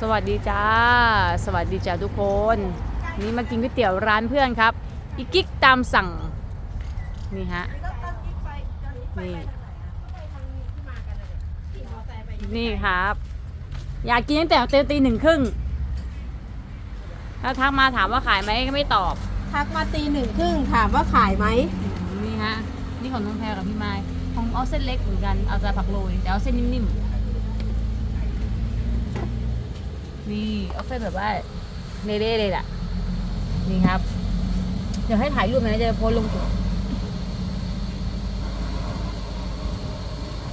สวัสดีจ้า สวัสดีจ้าทุกคน นี่มากินก๋วยเตี๋ยวร้านเพื่อนครับ อีกิ๊กตามสั่ง นี่ฮะ นี่ นี่ครับ อยากกินตั้งแต่ตีตีหนึ่งครึ่งถ้าทักมาถามว่าขายไหมก็ไม่ตอบ ทักมาตีหนึ่งครึ่งถามว่าขายไหม นี่ฮะ นี่ของน้องแพรกับพี่ไม้ของเอาเส้นเล็กเหมือนกัน เอาแต่ผักโรยแต่เอาเส้นนิ่มๆ นี่เอาเส้นแบบว่าเละๆเลยล่ะ นี่ครับ เดี๋ยวให้ถ่ายรูปหน่อยนะจะโพสต์ลงกลุ่ม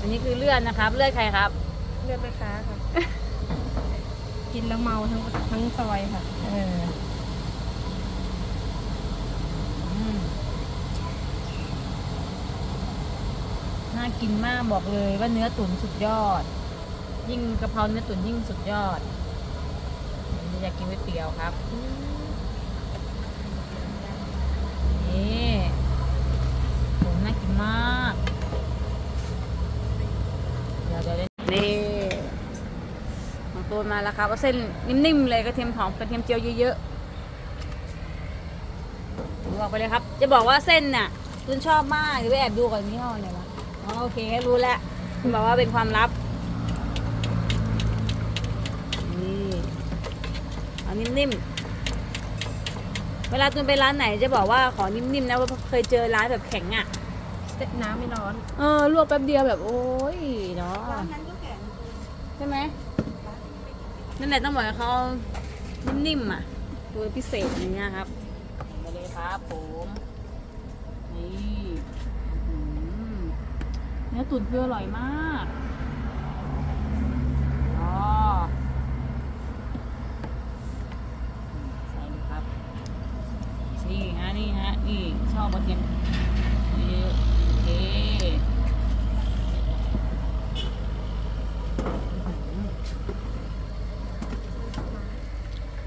อันนี้คือเลือดนะครับ เลือดใครครับ เลือกไหมคะค่ะ กินแล้วเมาทั้งทั้งซอยค่ะ เอออืมน่ากินมากบอกเลยว่าเนื้อตุ๋นสุดยอด ยิ่งกะเพราเนื้อตุ๋นยิ่งสุดยอด อยากกินก๋วยเตี๋ยวครับ นี่ผมน่ากินมาก เดี๋ยวเดี๋ยวนี่ของตูนมาแล้วครับเอาเส้นนิ่มๆเลยกระเทียมหอมกระเทียมเจียวเยอะๆบอกไปเลยครับ จะบอกว่าเส้นน่ะตูนชอบมากเดี๋ยวไปแอบดูก่อนยี่ห้อไหนวะอ๋อโอเครู้แล้วคุณบอกว่าเป็นความลับ นี่เอา นิ่มๆ เวลาตูนไปร้านไหนจะบอกว่าขอนิ่มๆนะว่าะเคยเจอร้านแบบแข็งอะน้ำไม่ร้อน เออลวกแป๊บเดียวแบบโอ้ยเนาะร้านนั้นก็แข็งใช่ไหมนั่นแหละต้องบอกให้เขานิ่มๆอะ ตัวพิเศษอย่างเงี้ยครับมาเลยครับผมนี่อื้อหือเนื้อตุ๋นคืออร่อยมากอ๋อใส่เลยครับ นี่ฮะนี่ฮะนี่ ชอบกระเทียมนี่โอเค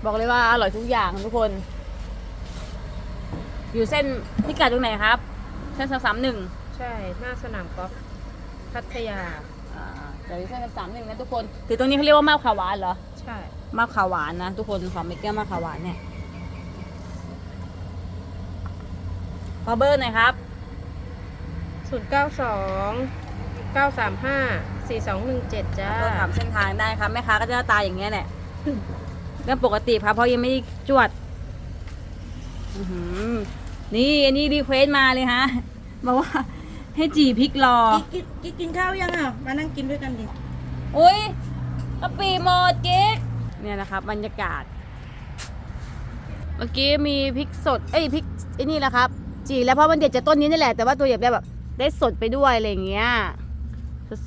บอกเลยว่าอร่อยทุกอย่างทุกคน อยู่เส้นพิกัดตรงไหนครับ เส้นสามหนึ่งใช่ หน้าสนามกอล์ฟพัทยาอ่าเดี๋ยวอยู่เส้นสามหนึ่งนะทุกคน ถือตรงนี้เขาเรียกว่ามาบขาวหวานเหรอ ใช่มาบขาวหวานนะทุกคนของเมกเกอร์มาบขาวหวานเนี่ย อเบอร์หน่อยครับ ศูนย์เก้าสองเก้าสามห้าสี่สองหนึ่งเจ็ดจ้าก็ถามเส้นทางได้ครับแม่ค้าก็จะหน้าตาอย่างเงี้ยแหละ เรื่องปกติครับเพราะยังไม่ได้จวดอื้อหือนี่อันนี้รีเควสมาเลยฮะบอกว่าให้จีพริกรอ กินกินกินข้าวยังอะ มานั่งกินด้วยกันดิ อุ้ยกะปิหมดเก๊กเนี่ยนะครับบรรยากาศ เมื่อกี้มีพริกสด เอ้ยพริกไอ้นี่แหละครับ จีแล้วเพราะมันเด็ดจากต้นนี้นี่แหละแต่ว่าตัวใหญ่ได้แบบได้สดไปด้วยอะไรอย่างเงี้ย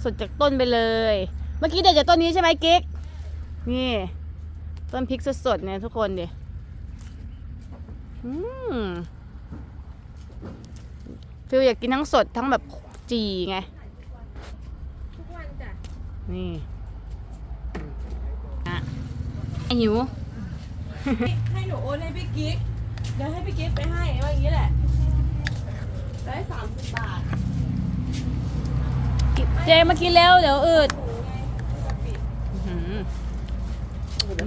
สดจากต้นไปเลย เมื่อกี้เด็ดจากต้นนี้ใช่ไหมกิ๊กนี่ ต้นพริกสดๆเนี่ยทุกคนดิอืมฟิลอยากกินทั้งสดทั้งแบบจีไงทุกวันจ้ะนี่อะไอหิวให้หนูโอนให้พี่กิ๊กเดี๋ยวให้พี่กิ๊กไปให้ว่าอย่างนี้แหละ ได้สามสิบบาทเจมากินแล้วเดี๋ยวอืดอื้อหือจะ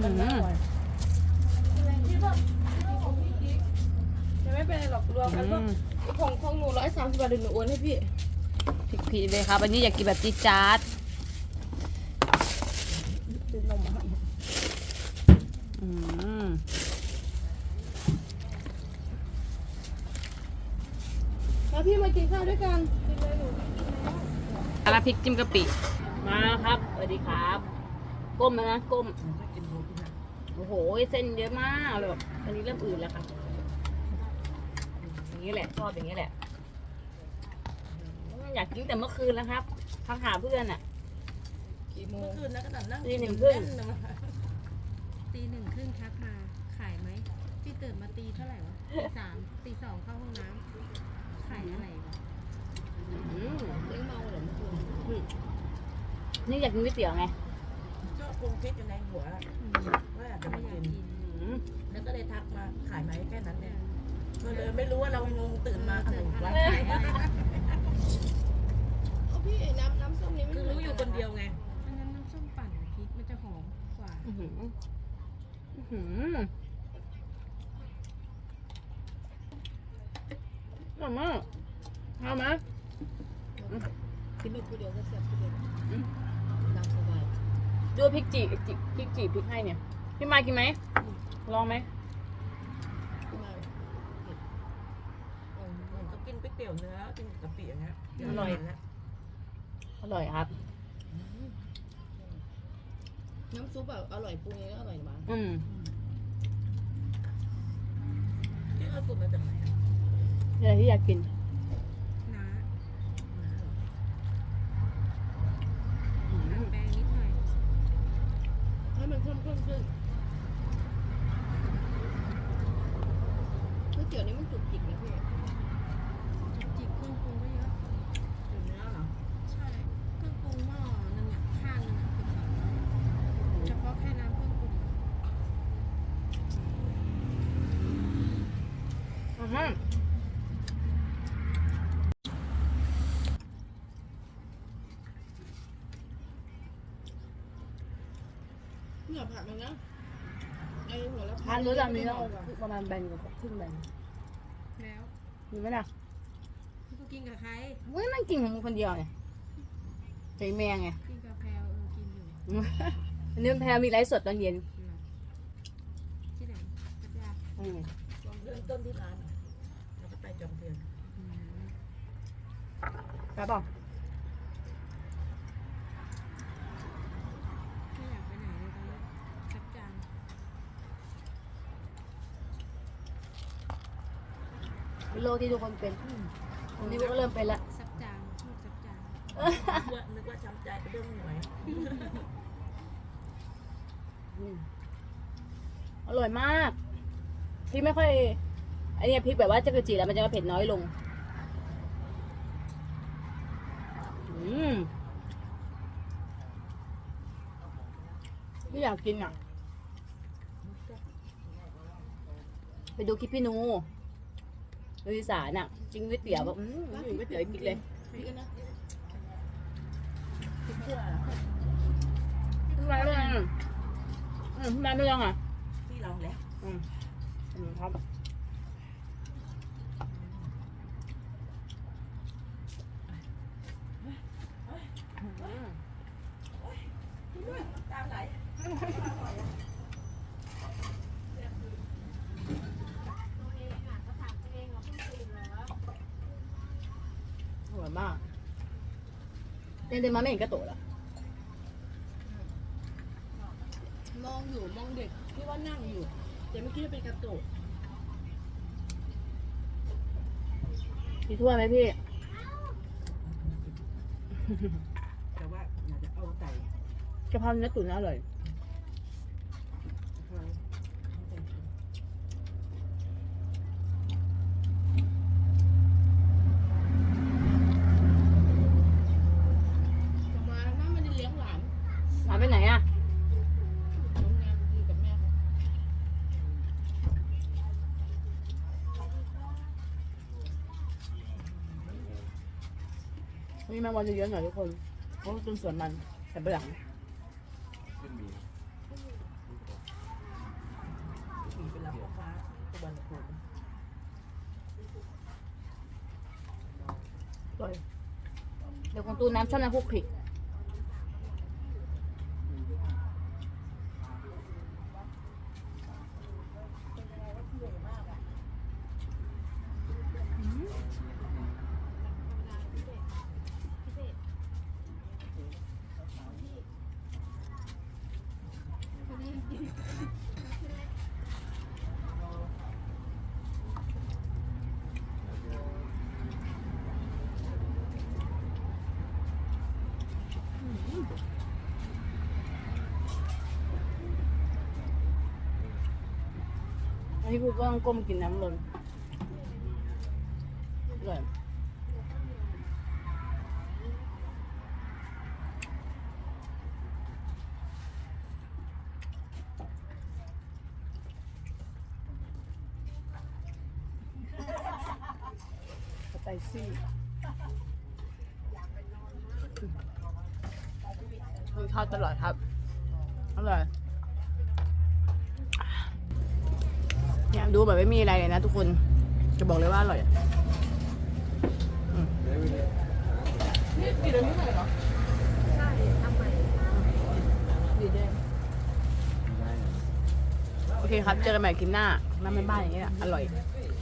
ไม่เป็นไรหรอกรวมกันก็อืมของของหนูร้อยสามสิบบาทเดี๋ยวหนูโอนให้พี่พริกผีเลยครับอันนี้อยากกินแบบจี๊ดจ๊าดอืม แล้วพี่มา กินข้าวด้วยกันอาราพริกจิ้มกะปิ มาแล้วครับสวัสดีครับ ก้มแล้วนะก้ม โอ้โห เส้นเยอะมากเลยแบบอันนี้เริ่มอื่นแล้วครับอย่างนี้แหละชอบอย่างนี้แหละ อยากกินแต่เมื่อคืนแล้วครับทักหาเพื่อนอะกี่โมงคืนนะขนาดนั่งตีหนึ่งครึ่งตีหนึ่งครึ่งทักมา ขายไหมพี่ตื่นมาตีเท่าไหร่วะตีสามตีสองเข้าห้องน้ำ ขายอะไรวะอืมเลี้ยงเมาเหรอเมื่อคืนนี่อยากกินก๋วยเตี๋ยวไงก็คงคิดอยู่ในหัวว่าอยากจะไม่มาอยากกินกินอืมแล้วก็เลยทักมาขายไหมแค่นั้นเนี่ยก็เลยไม่รู้ว่าเรางงตื่นมาอะไรวะขายอะไรวะเอาพี่น้ำน้ำส้มนี้ไม่คือรู้อยู่คนเดียวไงอันนั้นน้ำส้มปั่นพริกมันจะหอมกว่า อืมหืออื้อหือ อร่อยมากเอาไหมกินไปกูเดียวก็เสียบกูเดียวอืมตามสบายดูพริกจีจิพริกจีพริกให้เนี่ย พี่มากินไหมลองไหมมาเหมือนก็กินก๋วยเตี๋ยวเนื้อกินกะปิอย่างเงี้ยอร่อยนะอร่อยครับ น้ำซุปแบบอร่อยปรุงเองก็อร่อยมาอืมที่เอาสูตรมาจากไหน อะนี่อะไรที่อยากกินน้าน้าเหรออืมแปลงนิดหน่อยให้มันเข้มข้นขึ้นก๋วยเตี๋ยวนี้มันจุกจิกนะพี่จุกจิกเครื่องปรุงก็เยอะ สูตรเนื้อเหรอ ใช่ เครื่องปรุงหม้อนึงอะข้างนึงอะเกือบสองร้อยเฉพาะแค่น้ำเครื่องปรุง อืม เนี่ยผักมันนะไอ้หัวละทานรู้จักนี้แล้วประมาณแบนกับครึ่งแบนแล้วมีไหมล่ะกูกินกับใครเว้ยนั่งกินของมึงคนเดียวเนี่ยใจแมงไงกินกับแพลวเออกินอยู่อันนี้มันแพรมีไลฟ์สดตอนเย็นเหรอที่ไหนพัทยาอืมลองเริ่มต้นที่ร้านเหรอแล้วก็ไปจอมเทียนอืมครับป่ะ ไม่อยากไปไหนเลยตอนนี้ชักจาง เป็นโรคที่ทุกคนเป็นอันนี้ก็เริ่มเป็นละซับจางพูดซับจางนึกว่านึกว่าช้ำใจไปเรื่องหวยอืมอร่อยมากพริกไม่ค่อยไอเนี่ยพริกแบบว่าจะกระจีแล้วมันจะเผ็ดน้อยลง อืมไม่อยากกินอะ ไปดูคลิปพี่นูดู อีสานอะกินก๋วยเตี๋ยวแบบอืมอยู่ก๋วยเตี๋ยวกินเลยพี่กันนะคิดเชื่อทำไมไม่ลองอะอืมทำไมไม่ลองอะพี่ลองแล้ว อืมอืมครับอืม ตามไหล อร่อยมาก เดินเดินมาไม่เห็นกระโตะหรอมองอยู่มองเด็กที่ว่านั่งอยู่ แต่ไม่คิดว่าเป็นกระตุกมีถ้วยไหมพี่ แต่ว่าอยากจะเอาใส่กะเพราเนื้อตุ๋นอร่อย เอาใส่ จะมาแล้วนะไม่ได้เลี้ยงหลาน หมา ไปไหนอะนอยู่แม่เขามีแมงวันเยอะๆหน่อยทุกคนเพราะว่าเป็นสวนมันแต่ไปหลังขี่ไปรับลูกค้าตะวันตกอร่อยเดี๋ยวของตูน้ำชอบน้ำคลุกคลิก อันนี้กูก็ต้องก้มกินน้ำล้นอร่อยสไปซี่กินข้าวตลอดครับ อร่อย เนี่ยดูแบบไม่มีอะไรเลยนะทุกคน จะบอกเลยว่าอร่อยนี่ปีละเท่าไหร่เหรอใช่ทำไมดีแดงโอเคครับ เจอกันใหม่คลิปหน้าน้ำเป็นบ้านอย่างนี้แหละอร่อย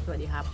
สวัสดีครับ